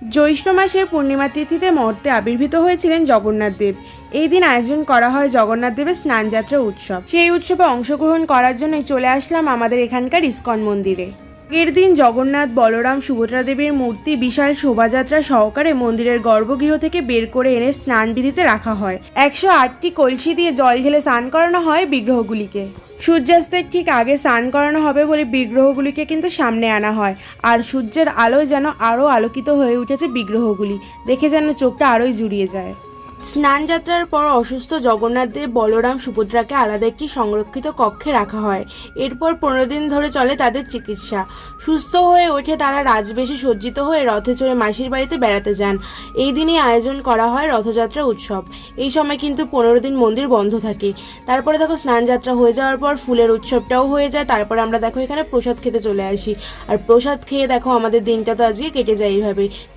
জ্যৈষ্ঠ মাসের পূর্ণিমা তিথিতে মর্তে আবির্ভূত হয়েছিলেন জগন্নাথ দেব। এই দিন আয়োজন করা হয় জগন্নাথ দেবের স্নানযাত্রা উৎসব। সেই উৎসবে অংশগ্রহণ করার জন্যই চলে আসলাম আমাদের এখানকার ইস্কন মন্দিরে। এর দিন জগন্নাথ বলরাম সুভদ্রা দেবীর মূর্তি বিশাল শোভাযাত্রা সহকারে মন্দিরের গর্ভগৃহ থেকে বের করে এনে স্নান বিধিতে রাখা হয়। একশো আটটি কলসি দিয়ে জল ঢেলে স্নান করানো হয় বিগ্রহগুলিকে। সূর্যাস্তের ঠিক আগে স্নান করানো হবে বলে বিগ্রহগুলিকে কিন্তু সামনে আনা হয়। আর সূর্যের আলোয় যেন আরও আলোকিত হয়ে উঠেছে বিগ্রহগুলি। দেখে যেন চোখটা আরোই জুড়িয়ে যায়। স্নান যাত্রার পর অসুস্থ জগন্নাথ দেব বলরাম সুভদ্রাকে আলাদা একটি সংরক্ষিত কক্ষে রাখা হয়। এরপর পনেরো দিন ধরে চলে তাদের চিকিৎসা। সুস্থ হয়ে ওঠে তারা রাজবেশে সজ্জিত হয়ে রথে চড়ে মাসির বাড়িতে বেড়াতে যান। এই দিনই আয়োজন করা হয় রথযাত্রা উৎসব। এই সময় কিন্তু পনেরো দিন মন্দির বন্ধ থাকে। তারপরে দেখো স্নান যাত্রা হয়ে যাওয়ার পর ফুলের উৎসবটাও হয়ে যায়। তারপরে আমরা দেখো এখানে প্রসাদ খেতে চলে আসি। আর প্রসাদ খেয়ে দেখো আমাদের দিনটা তো আজকে কেটে যায় এইভাবে